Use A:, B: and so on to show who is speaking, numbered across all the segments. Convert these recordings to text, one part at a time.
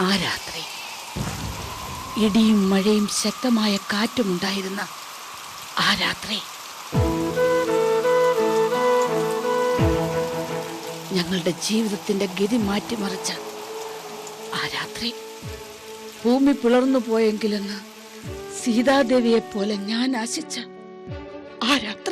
A: ആ രാത്രി ഇടിയും മഴയും ശക്തമായ കാറ്റും ഉണ്ടായിരുന്ന ആ രാത്രി ഞങ്ങളുടെ ജീവിതത്തിന്റെ ഗതി മാറ്റിമറിച്ച ആ രാത്രി ഭൂമി പിളർന്നു പോയെങ്കിലെന്ന് സീതാദേവിയെ പോലെ ഞാൻ ആശിച്ച ആ രാത്രി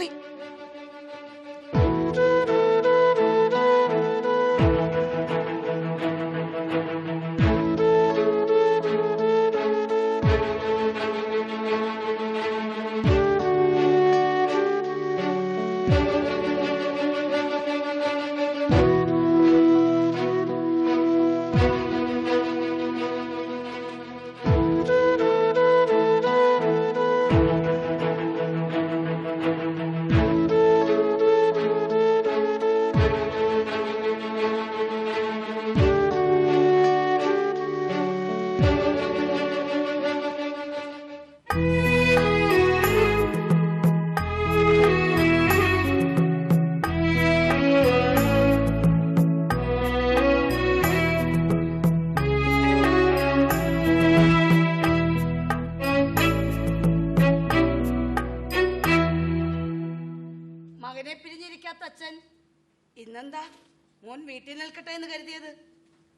B: നിൽക്കട്ടെ എന്ന് കരുതിയത്?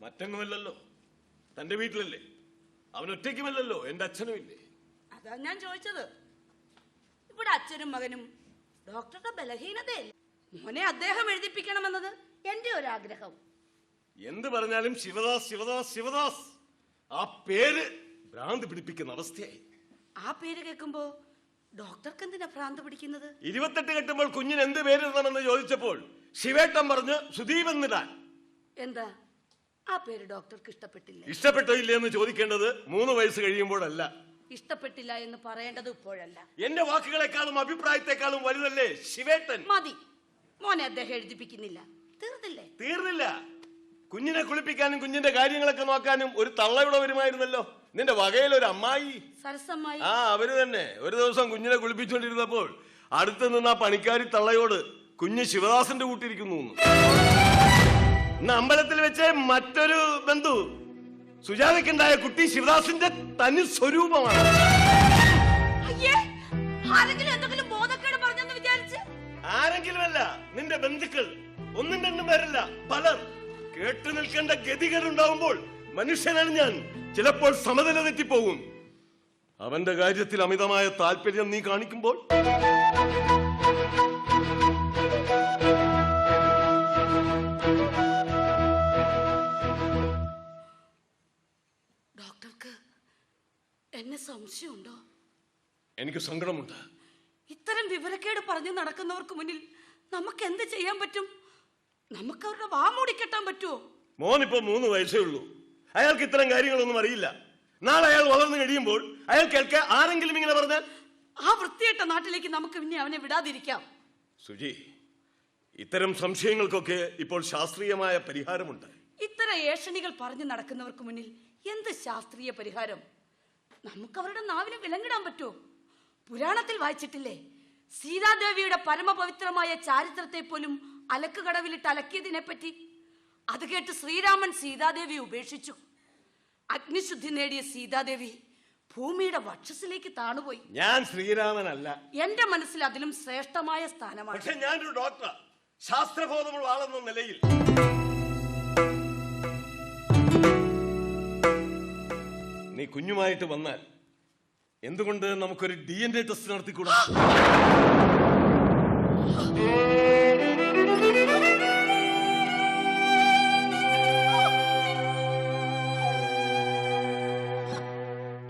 C: മറ്റെങ്ങുമല്ലല്ലോ. തന്റെ വീട്ടിലല്ലേ. അവൻ ഒറ്റയ്ക്കുമല്ലല്ലോ. എന്റെ അച്ഛനും ഇല്ലേ
B: അതാ ഞാൻ ചോദിച്ചത്. ഇവിടെ അച്ഛനും മകനും ഡോക്ടറുടെ ബലഹീനതയല്ലേ? മോനെ അദ്ദേഹം എഴുതിപ്പിക്കണമെന്നത് എന്റെ ഒരു ആഗ്രഹം
C: എന്ത് പറഞ്ഞാലും ശിവദാസ് ശിവദാസ് ശിവദാസ്. ആ പേര് ഭ്രാന്ത് പിടിപ്പിക്കുന്ന അവസ്ഥയായി.
B: ആ പേര് കേൾക്കുമ്പോ ഡോക്ടർക്ക് എന്തിനാ ഭ്രാന്ത് പിടിക്കുന്നത്?
C: ഇരുപത്തെട്ട് കെട്ടുമ്പോൾ കുഞ്ഞിന് എന്ത് പേരിടണമെന്ന് ചോദിച്ചപ്പോൾ ശിവേട്ടം പറഞ്ഞ് സുദീപ് എന്നിടാൻ
B: എന്താ? ആ പേര് ഡോക്ടർക്ക് ഇഷ്ടപ്പെട്ടില്ല?
C: ഇഷ്ടപ്പെട്ടോ ഇല്ലേ എന്ന് ചോദിക്കേണ്ടത് മൂന്ന് വയസ്സ് കഴിയുമ്പോഴല്ല.
B: ഇഷ്ടപ്പെട്ടില്ല എന്ന് പറയേണ്ടത് ഇപ്പോഴല്ല.
C: എന്റെ വാക്കുകളെക്കാളും അഭിപ്രായത്തെക്കാളും വലുതല്ലേ ശിവേട്ടൻ?
B: മതി. മോനെ അദ്ദേഹം എഴുതിപ്പിക്കുന്നില്ല. തീർന്നില്ലേ?
C: തീർന്നില്ല. കുഞ്ഞിനെ കുളിപ്പിക്കാനും കുഞ്ഞിന്റെ കാര്യങ്ങളൊക്കെ നോക്കാനും ഒരു തള്ളയുടെ വരുമായിരുന്നല്ലോ നിന്റെ വകയിൽ ഒരു അമ്മായി.
B: സരസമായി
C: ആ അവർ തന്നെ. ഒരു ദിവസം കുഞ്ഞിനെ കുളിപ്പിച്ചുകൊണ്ടിരുന്നപ്പോൾ അടുത്ത് നിന്ന് ആ പണിക്കാരി തള്ളയോട് കുഞ്ഞ് ശിവദാസന്റെ കൂട്ടിരിക്കുന്നു. ഇന്ന് അമ്പലത്തിൽ വെച്ച് മറ്റൊരു ബന്ധു സുജാതയ്ക്കുണ്ടായ കുട്ടി ശിവദാസിന്റെ തനി സ്വരൂപമാണ്.
B: അയ്യേ ആരെങ്കിലും എന്തെങ്കിലും ബോധക്കേട് പറഞ്ഞെന്ന് വിചാരിച്ച്?
C: ആരെങ്കിലുമല്ല നിന്റെ ബന്ധുക്കൾ ഒന്നും രണ്ടും പേരല്ല പലർ. കേട്ടു നിൽക്കേണ്ട ഗതികളുണ്ടാവുമ്പോൾ മനുഷ്യനാണ് ഞാൻ. ചിലപ്പോൾ സമനില തെറ്റിപ്പോകും. അവന്റെ കാര്യത്തിൽ അമിതമായ താല്പര്യം നീ കാണിക്കുമ്പോൾ?
B: എന്നെ സംശയമുണ്ടോ?
C: എനിക്ക് സങ്കടമുണ്ട്.
B: ഇത്തരം വിവരക്കേട് പറഞ്ഞു നടക്കുന്നവർക്ക് മുന്നിൽ നമുക്ക് എന്ത് ചെയ്യാൻ പറ്റും? നമുക്ക് അവരുടെ വാ കെട്ടാൻ പറ്റുമോ
C: മോനിപ്പോ മൂന്ന് വയസ്സേ ഉള്ളൂ. അയാൾക്ക് ഇത്തരം കാര്യങ്ങളൊന്നും അറിയില്ല. നാളെ അയാൾ വളർന്നു കഴിയുമ്പോൾ അയാൾ കേൾക്കാൻ ആരെങ്കിലും ഇങ്ങനെ പറഞ്ഞാൽ?
B: ആ വൃത്തിയേട്ട നാട്ടിലേക്ക് നമുക്ക് പിന്നെ അവനെ വിടാതിരിക്കാം.
C: സുജി ഇത്തരം സംശയങ്ങൾക്കൊക്കെ ഇപ്പോൾ ശാസ്ത്രീയമായ പരിഹാരമുണ്ട്.
B: ഇത്തരം ഏഷണികൾ പറഞ്ഞു നടക്കുന്നവർക്ക് മുന്നിൽ എന്ത് ശാസ്ത്രീയ പരിഹാരം? നമുക്ക് അവരുടെ നാവിന് വിലങ്ങിടാൻ പറ്റുമോ പുരാണത്തിൽ വായിച്ചിട്ടില്ലേ? സീതാദേവിയുടെ പരമപവിത്രമായ ചാരിത്രത്തെ പോലും അലക്കുകടവിലിട്ട് അലക്കിയതിനെ പറ്റി അത് കേട്ട് ശ്രീരാമൻ സീതാദേവി ഉപേക്ഷിച്ചു. അഗ്നിശുദ്ധി നേടിയ സീതാദേവി ഭൂമിയുടെ വക്ഷസിലേക്ക് താണുപോയി.
C: ഞാൻ ശ്രീരാമനല്ല.
B: എന്റെ മനസ്സിൽ അതിലും ശ്രേഷ്ഠമായ സ്ഥാനമാണ്.
C: പക്ഷെ ഞാനൊരു ഡോക്ടർ ശാസ്ത്രബോധമുള്ള ആളെന്ന നിലയിൽ. നീ കുഞ്ഞുമായിട്ട് വന്നാൽ എന്തുകൊണ്ട് നമുക്കൊരു ഡി എൻ എ ടെസ്റ്റ് നടത്തിക്കൂടാ?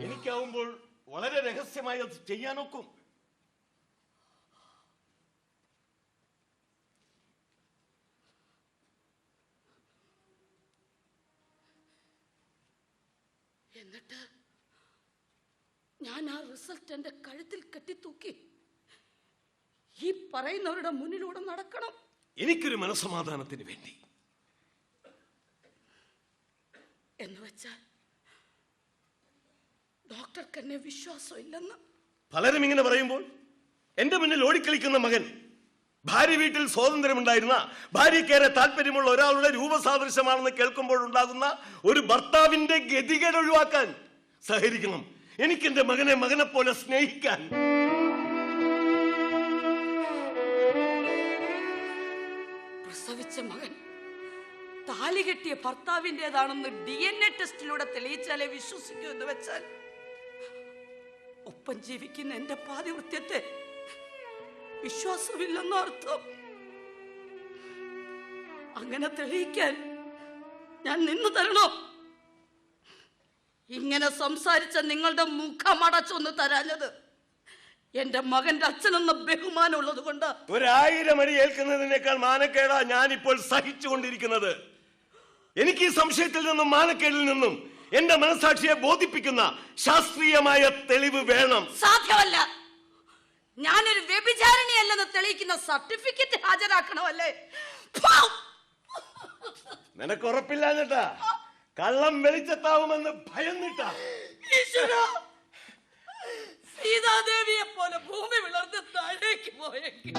C: എനിക്കാവുമ്പോൾ വളരെ രഹസ്യമായി അത് ചെയ്യാനൊക്കും
B: എന്നിട്ട് ഞാൻ ആ റിസൾട്ട് എന്റെ കഴുത്തിൽ കെട്ടിത്തൂക്കി. ഈ പറയുന്നവരുടെ മുന്നിലൂടെ നടക്കണം.
C: എനിക്കൊരു മനസമാധാനത്തിന് വേണ്ടി.
B: എന്ന് വെച്ചാൽ ഡോക്ടർക്ക് എന്നെ വിശ്വാസം ഇല്ലെന്ന്
C: പലരും ഇങ്ങനെ പറയുമ്പോൾ എന്റെ മുന്നിൽ ഓടിക്കളിക്കുന്ന മകൻ ഭാര്യ വീട്ടിൽ സ്വാതന്ത്ര്യമുണ്ടായിരുന്ന ഭാര്യക്കേറെ താല്പര്യമുള്ള ഒരാളുടെ രൂപസാദൃശ്യമാണെന്ന് കേൾക്കുമ്പോൾ ഉണ്ടാകുന്ന ഒരു ഭർത്താവിന്റെ ഗതികേട് ഒഴിവാക്കാൻ സഹകരിക്കണം. എനിക്ക് എന്റെ മകനെ മകനെ പോലെ സ്നേഹിക്കാൻ.
B: പ്രസവിച്ച മകൻ താലി കെട്ടിയ ഭർത്താവിന്റെതാണെന്ന് ഡി എൻ എ ടെസ്റ്റിലൂടെ തെളിയിച്ചാലേ വിശ്വസിക്കൂ എന്ന് വെച്ചാൽ ഒപ്പം ജീവിക്കുന്ന എന്റെ പാതിവൃത്യത്തെ വിശ്വാസമില്ലെന്ന അർത്ഥം അങ്ങനെ തെളിയിക്കാൻ ഞാൻ നിന്നു തരണോ. ഇങ്ങനെ സംസാരിച്ച നിങ്ങളുടെ മുഖമടച്ചൊന്ന് തരാഞ്ഞത് എന്റെ മകന്റെ അച്ഛനെന്ന ബഹുമാനമുള്ളത് കൊണ്ട്.
C: ഒരായിരം അടി ഏൽക്കുന്നതിനേക്കാൾ മാനക്കേടാ ഞാൻ ഇപ്പോൾ സഹിച്ചുകൊണ്ടിരിക്കുന്നത്. എനിക്ക് ഈ സംശയത്തിൽ നിന്നും മാനക്കേടിൽ നിന്നും എന്റെ മനസാക്ഷിയെ ബോധിപ്പിക്കുന്ന ശാസ്ത്രീയമായ തെളിവ് വേണം.
B: സാധ്യമല്ല. ഞാനൊരു വ്യഭിചാരിണിയല്ലെന്ന് തെളിയിക്കുന്ന സർട്ടിഫിക്കറ്റ് ഹാജരാക്കണമല്ലേ? നിനക്ക്
C: നിനക്ക് ഉറപ്പില്ലാഞ്ഞിട്ടാ കള്ളം വെളിച്ചത്താവുമെന്ന് ഭയന്നിട്ടാ!
B: സീതാദേവിയെ പോലെ ഭൂമി വിളർന്ന് താഴേക്ക് പോയെങ്കിൽ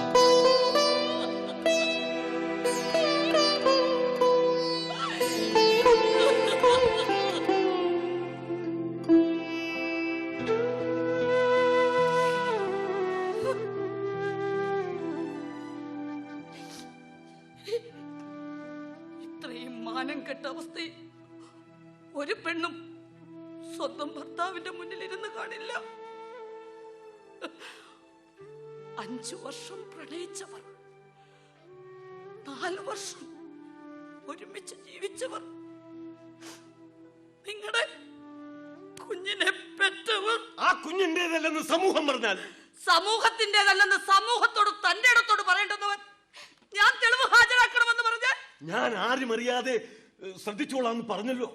B: ഒരു പെണ്ണും സ്വന്തം ഭർത്താവിന്റെ മുന്നിൽ ഇരുന്ന് കാണില്ല. അഞ്ചു വർഷം പ്രണയിച്ചവർ നാല് വർഷം ഒരുമിച്ച് ജീവിച്ചവർ നിങ്ങളുടെ കുഞ്ഞിനെ പെറ്റവർ.
C: ആ കുഞ്ഞിന്റെതല്ലെന്ന് സമൂഹം പറഞ്ഞാൽ?
B: സമൂഹത്തിന്റെതല്ലെന്ന് സമൂഹത്തോട് തന്റെ ഇടത്തോട് പറയേണ്ടുന്നവൻ ഞാൻ തെളിവ് ഹാജരാക്കണമെന്ന് പറഞ്ഞാൽ?
C: ഞാൻ ആരും അറിയാതെ ശ്രദ്ധിച്ചോളാം പറഞ്ഞല്ലോ.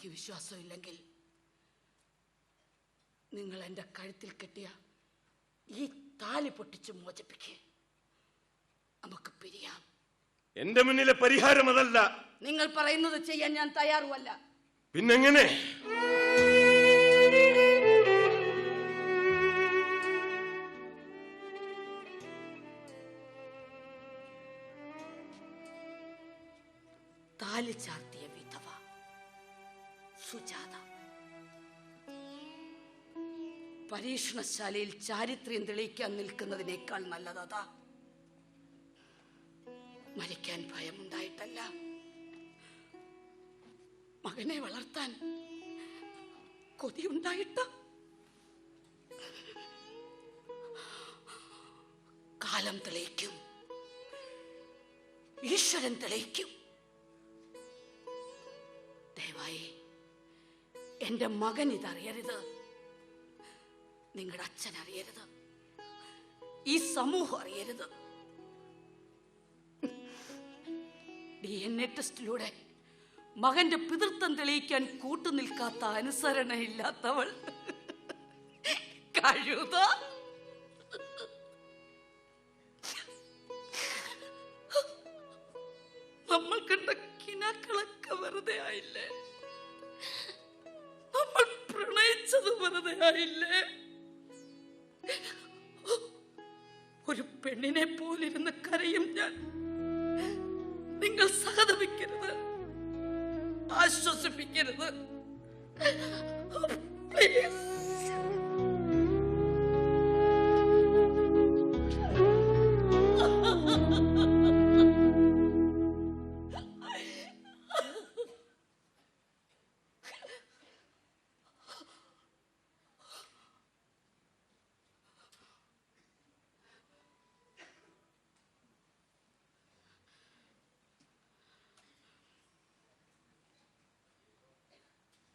B: അത്രയ്ക്ക് വിശ്വാസമില്ലെങ്കിൽ നിങ്ങൾ എന്റെ കഴുത്തിൽ കെട്ടിയ ഈ താലി പൊട്ടിച്ച് മോചിപ്പിക്കുക നമുക്ക് പിരിയാം.
C: എന്റെ മുന്നിലെ പരിഹാരം അതല്ല.
B: നിങ്ങൾ പറയുന്നത് ചെയ്യാൻ ഞാൻ തയ്യാറുമല്ല.
C: പിന്നെങ്ങനെ?
B: താലി ചാർത്തി. സുജാത. പരീക്ഷണശാലയിൽ ചാരിത്രം തെളിയിക്കാൻ നിൽക്കുന്നതിനേക്കാൾ നല്ലതാ മരിക്കാൻ ഭയമുണ്ടായിട്ടല്ല. മകനെ വളർത്താൻ കൊതിയുണ്ടായിട്ട? കാലം തെളിയിക്കും. ഈശ്വരൻ തെളിയിക്കും. ദയവായി എന്റെ മകൻ ഇതറിയരുത്. നിങ്ങളുടെ അച്ഛൻ അറിയരുത്. ഈ സമൂഹം അറിയരുത്. ഡി എൻ എ ടെസ്റ്റിലൂടെ മകന്റെ പിതൃത്വം തെളിയിക്കാൻ കൂട്ടുനിൽക്കാത്ത അനുസരണയില്ലാത്തവൾ. കഴുത പ്രണയിച്ചത് വെറുതെ ആയില്ലേ? ഒരു പെണ്ണിനെ പോലിരുന്ന് കരയും ഞാൻ. നിങ്ങൾ സഹതപിക്കരുത്. ആശ്വസിപ്പിക്കരുത്. പ്ലീസ്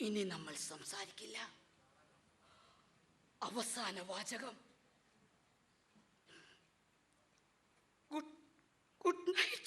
B: ഇനി നമ്മൾ സംസാരിക്കില്ല. അവസാന വാചകം. Good good night.